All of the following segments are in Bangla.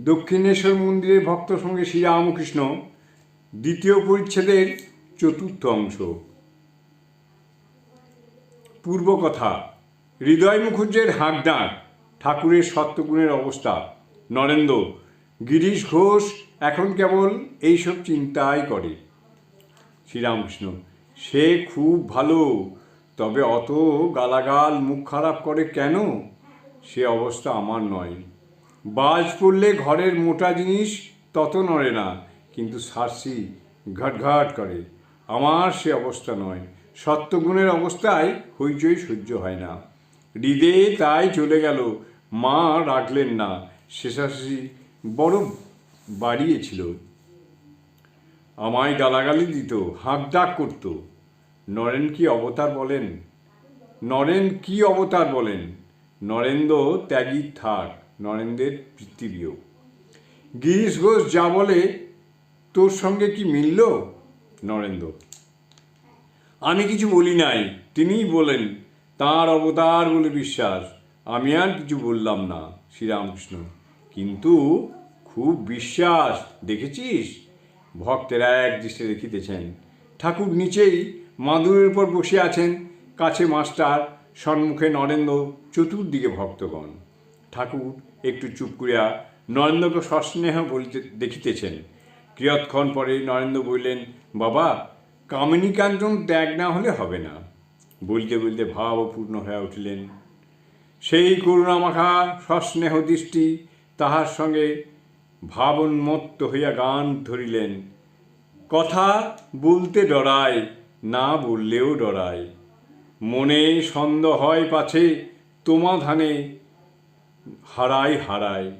দক্ষিণেশ্বর মন্দিরের ভক্ত সঙ্গে শ্রীরামকৃষ্ণ দ্বিতীয় পরিচ্ছেদের চতুর্থ অংশ। পূর্বকথা, হৃদয় মুখুজ্জের হাঁকডাক, ঠাকুরের সত্যগুণের অবস্থা। নরেন্দ্র, গিরিশ ঘোষ এখন কেবল এইসব চিন্তাই করে। শ্রীরামকৃষ্ণ সে খুব ভালো, তবে অত গালাগাল, মুখ খারাপ করে কেন? সে অবস্থা আমার নয়। বাজ পড়লে ঘরের মোটা জিনিস তত নড়ে না, কিন্তু সারসি ঘাটঘাট করে। আমার সে অবস্থা নয়। সত্যগুণের অবস্থায় হইচই সহ্য হয় না। হৃদে তাই চলে গেল, মা রাখলেন না। শেষাশেষি বড় বাড়িয়েছিল। আমায় গালাগালি দিত, হাঁক ডাক করত। নরেন কি অবতার বলেন? নরেন কি অবতার বলেন? নরেন্দ্র ত্যাগী থাক নরেন্দ্রের পৃথিবীও গিরিশ ঘোষ, যা বলে, তোর সঙ্গে কি মিলল? নরেন্দ্র। আমি কিছু বলি নাই। তিনিই বলেন, তাঁর অবতার বলে বিশ্বাস। আমি আর কিছু বললাম না, শ্রীরামকৃষ্ণ। কিন্তু খুব বিশ্বাস, দেখেছিস? ভক্তেরা এক দৃষ্টে দেখিতেছেন। ঠাকুর নিচেই মাদুরের উপর বসে আছেন। কাছে মাস্টার সম্মুখে নরেন্দ্র, চতুর্দিকে ভক্তগণ। ঠাকুর একটু চুপ করিয়া নরেন্দ্রকে সস্নেহ বলিতে দেখিতেছেন। কিয়ৎক্ষণ পরে নরেন্দ্র বললেন, বাবা কামিনী কাঞ্চন ত্যাগ না হলে হবে না। বলতে বলতে ভাবপূর্ণ হয়ে উঠিলেন। সেই করুণামাখা সস্নেহ দৃষ্টি তাহার সঙ্গে ভাবন্মত্ত হইয়া গান ধরিলেন। কথা বলতে ডরায় না বললেও ডরায় মনে সন্দেহ হয় পাছে তোমা ধানে হারাই হারায়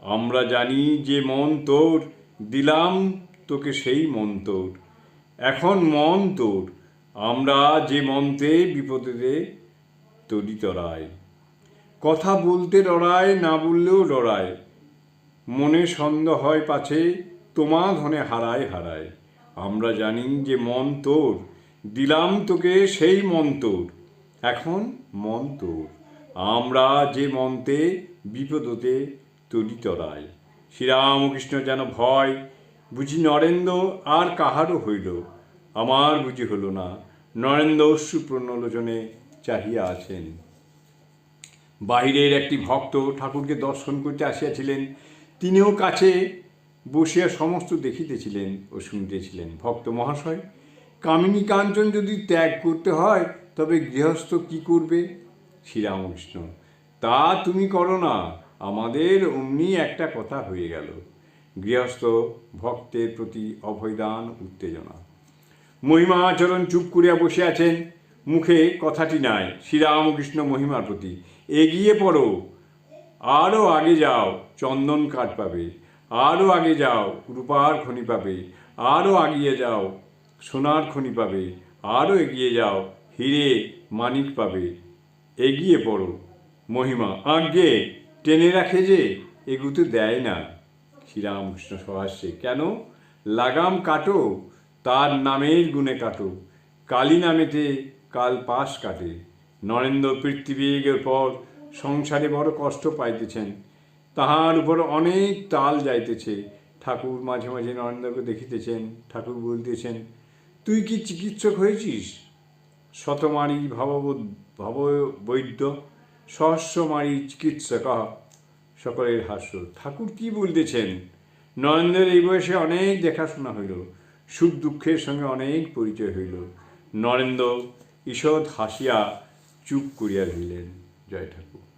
আমরা জানি যে মন তোর, দিলাম তোকে সেই মন তোর। এখন মন তোর, আমরা যে মন্ত্রে বিপদে তরি তরায়। কথা বলতে ডরায় না বললেও ডরায় মনে সন্দেহ হয় পাছে, তোমা ধনে হারায় হারায় আমরা জানি যে মন তোর, দিলাম তোকে সেই মন তোর। এখন মন তোর। আমরা যে মন্ত্রে বিপদতে তরি তরায় শ্রীরামকৃষ্ণ যেন ভয় বুঝি নরেন্দ্র আর কাহারও হইল, আমার বুঝি হলো না, নরেন্দ্র অশ্রুপ্রণলোচনে চাহিয়া আছেন। বাহিরের একটি ভক্ত ঠাকুরকে দর্শন করতে আসিয়াছিলেন, তিনিও কাছে বসিয়া সমস্ত দেখিতেছিলেন ও শুনতেছিলেন। ভক্ত মহাশয় কামিনী কাঞ্চন যদি ত্যাগ করতে হয়, তবে গৃহস্থ কি করবে? শ্রীরামকৃষ্ণ তা তুমি করো না। আমাদের অমনি একটা কথা হয়ে গেল। গৃহস্থ ভক্তের প্রতি অভয়দান, উত্তেজনা। মহিমাচরণ চুপ করিয়া বসে আছেন। মুখে কথাটি নাই। শ্রীরামকৃষ্ণ মহিমার প্রতি। এগিয়ে পড়ো। আরও আগে যাও। চন্দন কাঠ পাবে। আরও আগে যাও। রূপার খনি পাবে। আরও আগিয়ে যাও। সোনার খনি পাবে। আরও এগিয়ে যাও। হিরে মানিক পাবে। এগিয়ে পড়ো। মহিমা, আজ্ঞে, টেনে রাখে যে এগুতে দেয় না। শ্রীরামকৃষ্ণ সহাস্যে কেন? লাগাম কাটো, তার নামের গুণে কাটো। কালী নামেতে কাল পাশ কাটে। নরেন্দ্র পৃথিবীর পর সংসারে বড় কষ্ট পাইতেছেন। তাহার উপর অনেক তাল যাইতেছে। ঠাকুর মাঝে মাঝে নরেন্দ্রকে দেখিতেছেন, ঠাকুর বলতেছেন, তুই কি চিকিৎসক হয়েছিস? শতমারি ভাব বৈদ্য সহস্রমারি চিকিৎসক, সকলের হাস্য ঠাকুর কি বলতেছেন? নরেন্দ্রের এই বয়সে অনেক দেখাশোনা হইল, সুখ দুঃখের সঙ্গে অনেক পরিচয় হইল। নরেন্দ্র ঈষৎ হাসিয়া চুপ করিয়া রইলেন জয় ঠাকুর।